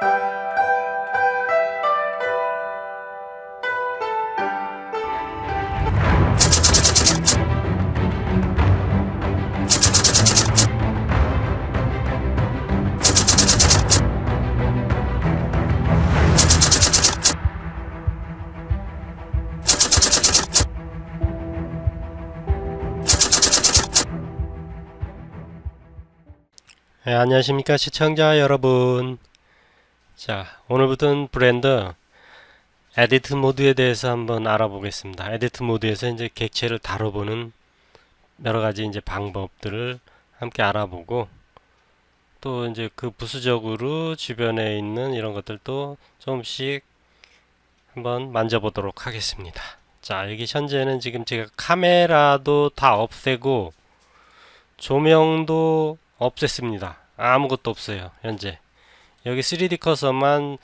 네, 안녕하십니까 시청자 여러분 자 오늘부터는 브랜드 에디트 모드에 대해서 한번 알아보겠습니다 에디트 모드에서 이제 객체를 다뤄보는 여러 가지 이제 방법들을 함께 알아보고 또 이제 그 부수적으로 주변에 있는 이런 것들도 조금씩 한번 만져보도록 하겠습니다 자 여기 현재는 지금 제가 카메라도 다 없애고 조명도 없앴습니다. 아무것도 없어요. 현재 여기 3D 커서만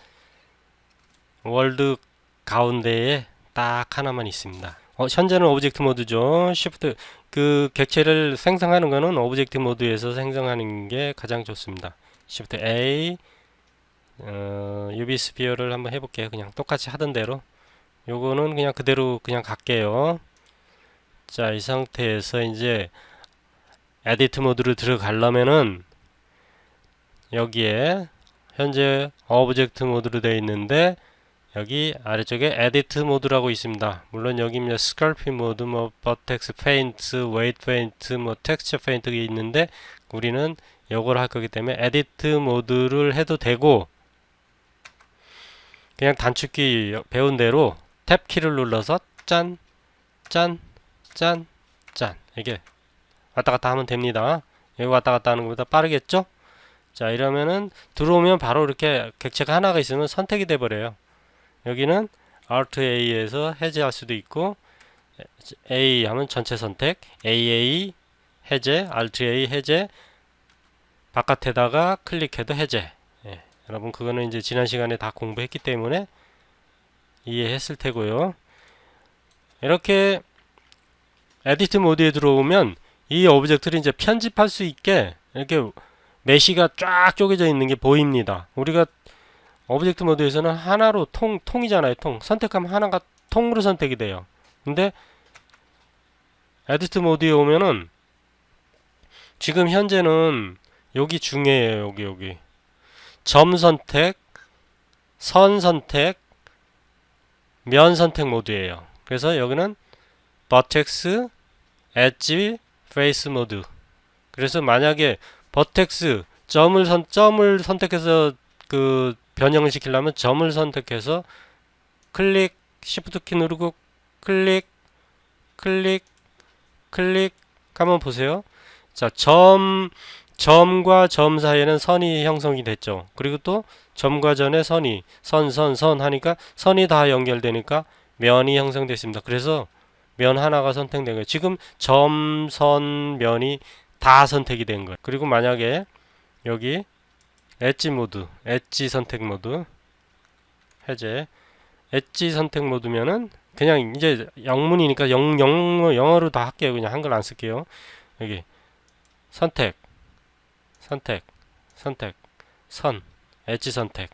월드 가운데에 딱 하나만 있습니다. 어, 현재는 오브젝트 모드죠. Shift 그 객체를 생성하는 거는 오브젝트 모드에서 생성하는 게 가장 좋습니다. Shift A 어, UV 스피어를 한번 해볼게요. 그냥 똑같이 하던 대로 요거는 그냥 그대로 그냥 갈게요. 자, 이 상태에서 이제 에디트 모드로 들어가려면은 여기에 현재 오브젝트 모드로 되어 있는데 여기 아래쪽에 에디트 모드라고 있습니다. 물론 여기 이제 스컬핑 모드, 뭐 버텍스 페인트, 웨이트 페인트, 뭐 텍스처 페인트가 있는데 우리는 요걸 할 거기 때문에 에디트 모드를 해도 되고 그냥 단축키 배운 대로 탭 키를 눌러서 짠, 짠, 짠, 짠 이게 왔다 갔다 하면 됩니다. 여기 왔다 갔다 하는 것보다 빠르겠죠? 자 이러면은 들어오면 바로 이렇게 객체가 하나가 있으면 선택이 돼 버려요. 여기는 Alt A에서 해제할 수도 있고 A 하면 전체 선택, AA 해제, Alt A 해제, 바깥에다가 클릭해도 해제. 예, 여러분 그거는 이제 지난 시간에 다 공부했기 때문에 이해했을 테고요. 이렇게 에디트 모드에 들어오면 이 오브젝트를 이제 편집할 수 있게 이렇게 메시가 쫙 쪼개져 있는 게 보입니다. 우리가 오브젝트 모드에서는 하나로 통, 통이잖아요. 통. 선택하면 하나가 통으로 선택이 돼요. 근데 에디트 모드에 오면은 지금 현재는 여기 중요해요. 여기 여기. 점 선택, 선 선택, 면 선택 모드예요. 그래서 여기는 버텍스, 엣지, 페이스 모드. 그래서 만약에 버텍스 점을 선 점을 선택해서 그 변형을 시키려면 점을 선택해서 클릭 시프트 키 누르고 클릭 클릭 클릭 한번 보세요. 자, 점 점과 점 사이에는 선이 형성이 됐죠. 그리고 또 점과 전에 선이 선 선 선 하니까 선이 다 연결되니까 면이 형성됐습니다. 그래서 면 하나가 선택된 거예요. 지금 점, 선, 면이 다 선택이 된 거예요. 그리고 만약에 여기 엣지 모드, 엣지 선택 모드 해제 엣지 선택 모드면은 그냥 이제 영문이니까 영, 영, 영어로 다 할게요. 그냥 한글 안 쓸게요. 여기 선택, 선택, 선택, 선, 엣지 선택.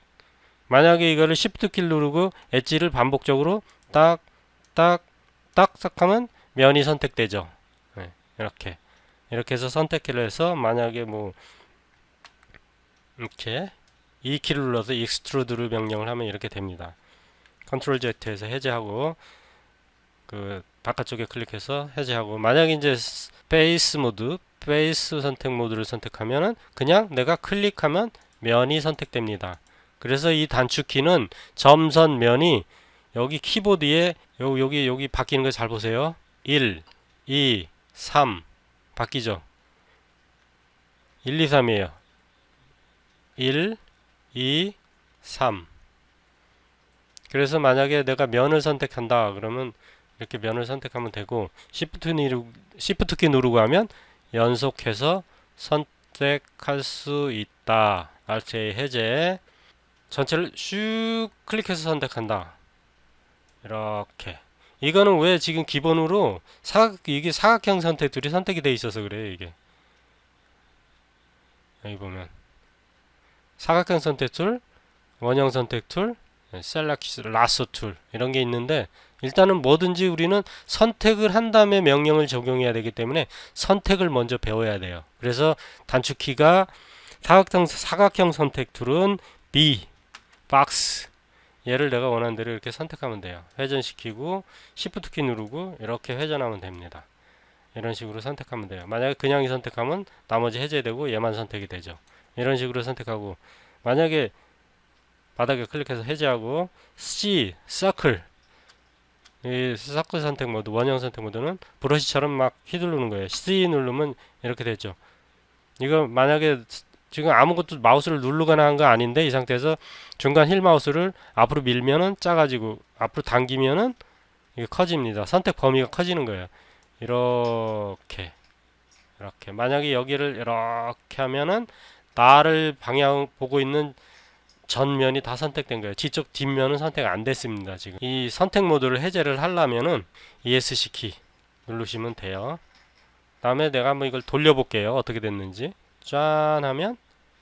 만약에 이거를 Shift 키를 누르고 엣지를 반복적으로 딱, 딱, 딱딱 하면 면이 선택되죠. 네, 이렇게 이렇게 해서 선택키를 해서 만약에 뭐 이렇게 이 키를 눌러서 익스트루드를 명령을 하면 이렇게 됩니다. 컨트롤 Z에서 해제하고 그 바깥쪽에 클릭해서 해제하고 만약에 이제 페이스 모드 페이스 선택 모드를 선택하면은 그냥 내가 클릭하면 면이 선택됩니다. 그래서 이 단축키는 점선 면이 여기 키보드에 요, 여기 여기 바뀌는 거 잘 보세요. 1, 2, 3 바뀌죠. 1, 2, 3이에요. 1, 2, 3 그래서 만약에 내가 면을 선택한다 그러면 이렇게 면을 선택하면 되고 Shift 누르 Shift 키 누르고 하면 연속해서 선택할 수 있다. Alt A 해제 전체를 슉 클릭해서 선택한다. 이렇게 이거는 왜 지금 기본으로 사각 이게 사각형 선택들이 선택이 돼 있어서 그래요 이게. 여기 보면. 사각형 선택줄 원형 선택 툴, 셀렉트 라sso 툴 이런 게 있는데 일단은 뭐든지 우리는 선택을 한 다음에 명령을 적용해야 되기 때문에 선택을 먼저 배워야 돼요. 그래서 단축키가 사각형 사각형 선택 툴은 B 박스 얘를 내가 원하는 대로 이렇게 선택하면 돼요. 회전시키고 Shift 키 누르고 이렇게 회전하면 됩니다. 이런 식으로 선택하면 돼요. 만약에 그냥 선택하면 나머지 해제되고 얘만 선택이 되죠. 이런 식으로 선택하고 만약에 바닥에 클릭해서 해제하고 C 서클 이 서클 선택 모드 원형 선택 모드는 브러쉬처럼 막 휘두르는 거예요. C 누르면 이렇게 되죠. 이거 만약에 지금 아무것도 마우스를 누르거나 한 거 아닌데 이 상태에서 중간 힐 마우스를 앞으로 밀면은 작아지고 앞으로 당기면은 이게 커집니다. 선택 범위가 커지는 거예요. 이렇게 이렇게 만약에 여기를 이렇게 하면은 나를 방향 보고 있는 전면이 다 선택된 거예요. 뒤쪽 뒷면은 선택 안 됐습니다. 지금 이 선택 모드를 해제를 하려면은 ESC 키 누르시면 돼요. 다음에 내가 한번 이걸 돌려볼게요. 어떻게 됐는지 짠 하면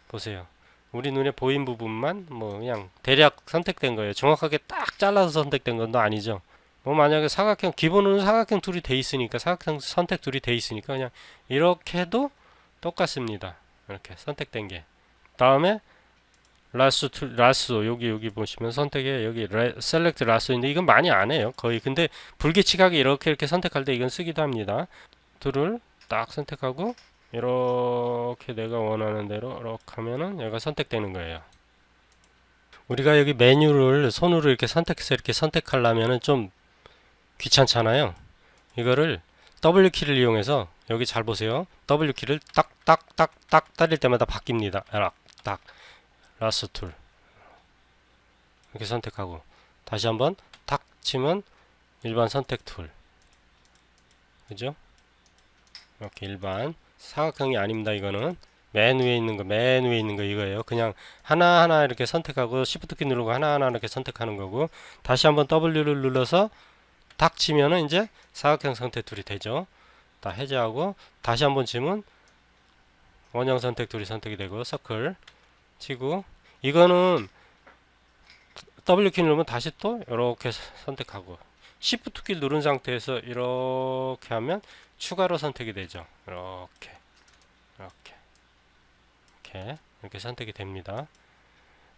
보세요. 우리 눈에 보인 부분만 뭐 그냥 대략 선택된 거예요. 정확하게 딱 잘라서 선택된 건또 아니죠. 뭐 만약에 사각형 기본으로 사각형 툴이 돼 있으니까 사각형 선택 툴이 돼 있으니까 그냥 이렇게 해도 똑같습니다. 이렇게 선택된 게 다음에 라스 툴 라스 여기 여기 보시면 선택에 여기 레, 셀렉트 라스인데 이건 많이 안 해요 거의 근데 불규칙하게 이렇게 이렇게 선택할 때 이건 쓰기도 합니다 툴을 딱 선택하고 이렇게 내가 원하는 대로 이렇게 하면은 얘가 선택되는 거예요. 우리가 여기 메뉴를 손으로 이렇게 선택해서 이렇게 선택하려면은 좀 귀찮잖아요. 이거를 W 키를 이용해서 여기 잘 보세요. W 키를 딱딱딱딱 때릴 때마다 바뀝니다. 딱, 딱. 라스 툴. 이렇게 선택하고 다시 한번 탁 치면 일반 선택 툴. 그죠? 이렇게 일반 사각형이 아닙니다 이거는. 맨 위에 있는 거 맨 위에 있는 거 이거예요. 그냥 하나하나 이렇게 선택하고 Shift 키 누르고 하나하나 이렇게 선택하는 거고 다시 한번 W를 눌러서 탁 치면은 이제 사각형 선택 툴이 되죠. 다 해제하고 다시 한번 치면 원형 선택 툴이 선택이 되고 서클 치고 이거는 W 키 누르면 다시 또 이렇게 선택하고 Shift 키 누른 상태에서 이렇게 하면 추가로 선택이 되죠. 이렇게 이렇게 이렇게 이렇게 선택이 됩니다.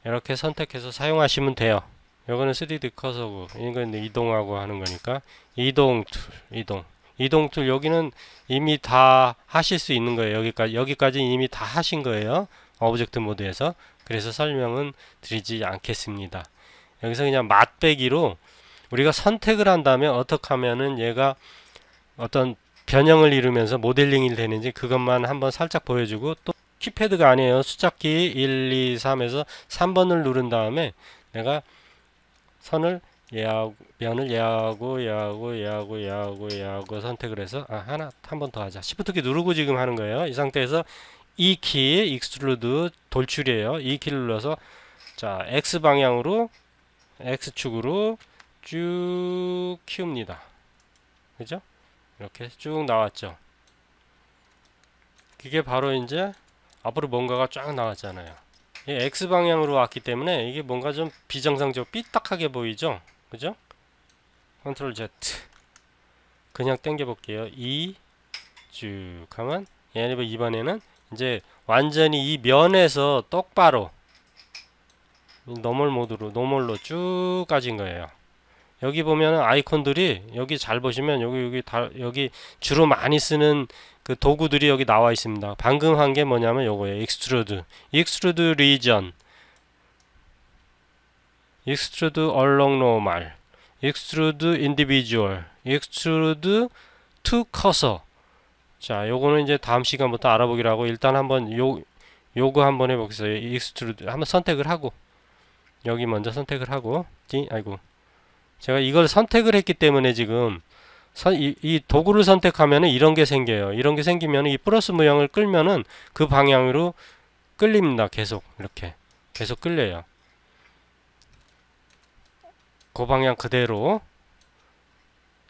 이렇게 선택해서 사용하시면 돼요. 이거는 3D 커서고 이건 이동하고 하는 거니까 이동 툴 이동 이동 툴 여기는 이미 다 하실 수 있는 거예요. 여기까지 여기까지 이미 다 하신 거예요. 오브젝트 모드에서 그래서 설명은 드리지 않겠습니다. 여기서 그냥 맛배기로 우리가 선택을 한 다음에 어떻게 하면은 얘가 어떤 변형을 이루면서 모델링이 되는지 그것만 한번 살짝 보여주고 또 키패드가 아니에요. 숫자키 1, 2, 3에서 3번을 누른 다음에 내가 선을 얘하고 면을 얘하고 얘하고 얘하고 얘하고 얘하고 선택을 해서 아 하나 한 번 더 하자. Shift 키 누르고 지금 하는 거예요. 이 상태에서 이 키, 익스트루드 돌출이에요. 이 키를 눌러서 자 X 방향으로 X축으로 쭉 키웁니다. 그죠? 이렇게 쭉 나왔죠. 그게 바로 이제 앞으로 뭔가가 쫙 나왔잖아요. 이 X 방향으로 왔기 때문에 이게 뭔가 좀 비정상적 삐딱하게 보이죠? 그죠? 컨트롤 Z 그냥 당겨 볼게요. 2쭉 하면 얘네 이번에는 이제 완전히 이 면에서 똑바로 노멀 모드로 노멀로 쭉 가진 거예요. 여기 보면 아이콘들이 여기 잘 보시면 여기 여기 다 여기 주로 많이 쓰는 그 도구들이 여기 나와 있습니다. 방금 한 게 뭐냐면 요거예요. 익스트루드, 익스트루드 리전, 익스트루드 얼롱 노멀, 익스트루드 인디비주얼, 익스트루드 투 커서. 자, 요거는 이제 다음 시간부터 알아보기로 하고 일단 한번 요 요거 한번 해 보겠어요. 익스트루드. 한번 선택을 하고. 여기 먼저 선택을 하고. 띠 아이고 제가 이걸 선택을 했기 때문에 지금 선, 이, 이 도구를 선택하면은 이런 게 생겨요. 이런 게 생기면 이 플러스 모양을 끌면은 그 방향으로 끌립니다. 계속 이렇게 계속 끌려요. 그 방향 그대로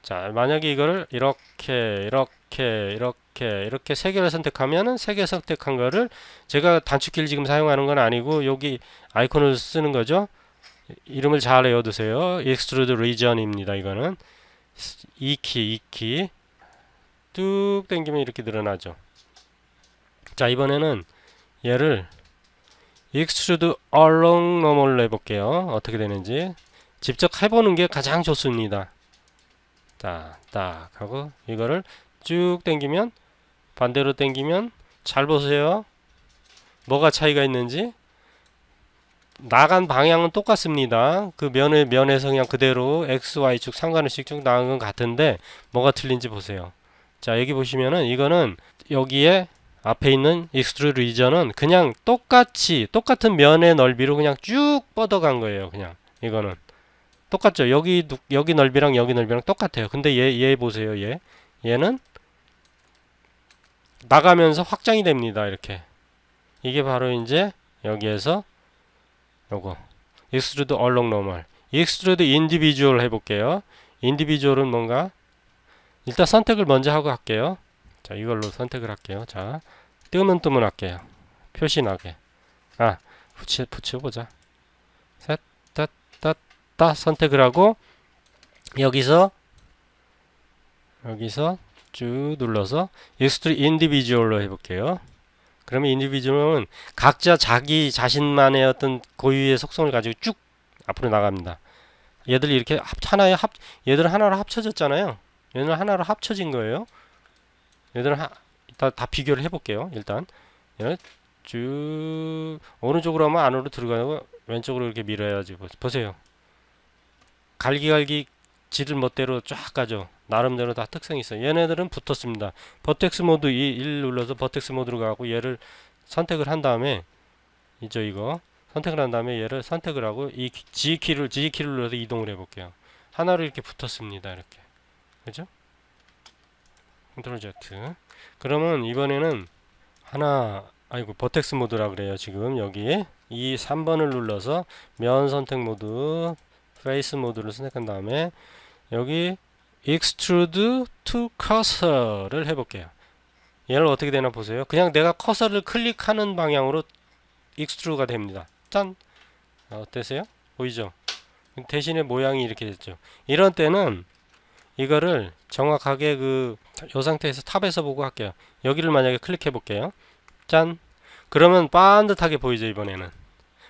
자, 만약에 이거를 이렇게 이렇게 이렇게 이렇게 세 개를 선택하면은 세 개 선택한 거를 제가 단축키를 지금 사용하는 건 아니고 여기 아이콘을 쓰는 거죠. 이름을 잘 외워두세요. Extrude Region입니다. 이거는 이 키, 이 키. 뚝 당기면 이렇게 늘어나죠. 자, 이번에는 얘를 Extrude Along Normal로 해볼게요. 어떻게 되는지. 직접 해보는 게 가장 좋습니다. 딱, 딱 하고 이거를 쭉 당기면 반대로 당기면 잘 보세요. 뭐가 차이가 있는지 나간 방향은 똑같습니다. 그 면의 면에서 그냥 그대로 x, y 축 상관없이 쭉 나간 건 같은데 뭐가 틀린지 보세요. 자 여기 보시면은 이거는 여기에 앞에 있는 익스트루드 리전은 그냥 똑같이 똑같은 면의 넓이로 그냥 쭉 뻗어간 거예요. 그냥 이거는 똑같죠. 여기 누- 여기 넓이랑 여기 넓이랑 똑같아요. 근데 얘 얘 보세요. 얘 얘는 나가면서 확장이 됩니다. 이렇게 이게 바로 이제 여기에서 요거 익스트루드 얼렁 노멀 익스트루드 인디비주얼 해볼게요. 인디비주얼은 뭔가 일단 선택을 먼저 하고 할게요. 자 이걸로 선택을 할게요. 자 뜨면 할게요. 표시 나게 아 붙여 붙여보자. 셋따따따 선택을 하고 여기서 여기서 쭉 눌러서 익스트루드 인디비주얼로 해볼게요. 그러면 인디비주얼은 각자 자기 자신만의 어떤 고유의 속성을 가지고 쭉 앞으로 나갑니다. 얘들이 이렇게 합, 하나에 합, 얘들은 하나로 합쳐졌잖아요. 얘는 하나로 합쳐진 거예요. 얘들은 하, 다, 다 비교를 해볼게요. 일단 쭉 오른쪽으로 하면 안으로 들어가고 왼쪽으로 이렇게 밀어야지 보- 보세요. 갈기갈기 지들 멋대로 쫙 가죠. 나름대로 다 특성이 있어요. 얘네들은 붙었습니다. 버텍스 모드 1 눌러서 버텍스 모드로 가고 얘를 선택을 한 다음에 이죠 이거 선택을 한 다음에 얘를 선택을 하고 이 G 키를 G 키를 눌러서 이동을 해볼게요. 하나로 이렇게 붙었습니다. 이렇게 그죠? 컨트롤 Z. 그러면 이번에는 하나 아이고 버텍스 모드라 그래요. 지금 여기 이 3번을 눌러서 면 선택 모드 페이스 모드를 선택한 다음에 여기 extrude to cursor를 해볼게요. 얘를 어떻게 되나 보세요. 그냥 내가 커서를 클릭하는 방향으로 extrude가 됩니다. 짠! 아, 어떠세요? 보이죠? 대신에 모양이 이렇게 됐죠. 이런 때는 이거를 정확하게 그이 상태에서 탑에서 보고 할게요. 여기를 만약에 클릭해 볼게요. 짠! 그러면 반듯하게 보이죠 이번에는.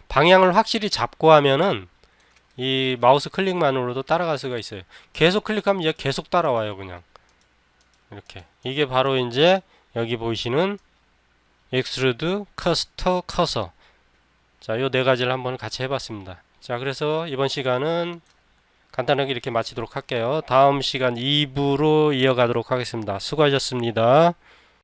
방향을 확실히 잡고 하면은 이 마우스 클릭만으로도 따라갈 수가 있어요. 계속 클릭하면 얘 계속 따라와요, 그냥. 이렇게. 이게 바로 이제 여기 보이시는 extrude cursor cursor. 자, 요 네 가지를 한번 같이 해봤습니다. 자, 그래서 이번 시간은 간단하게 이렇게 마치도록 할게요. 다음 시간 2부로 이어가도록 하겠습니다. 수고하셨습니다.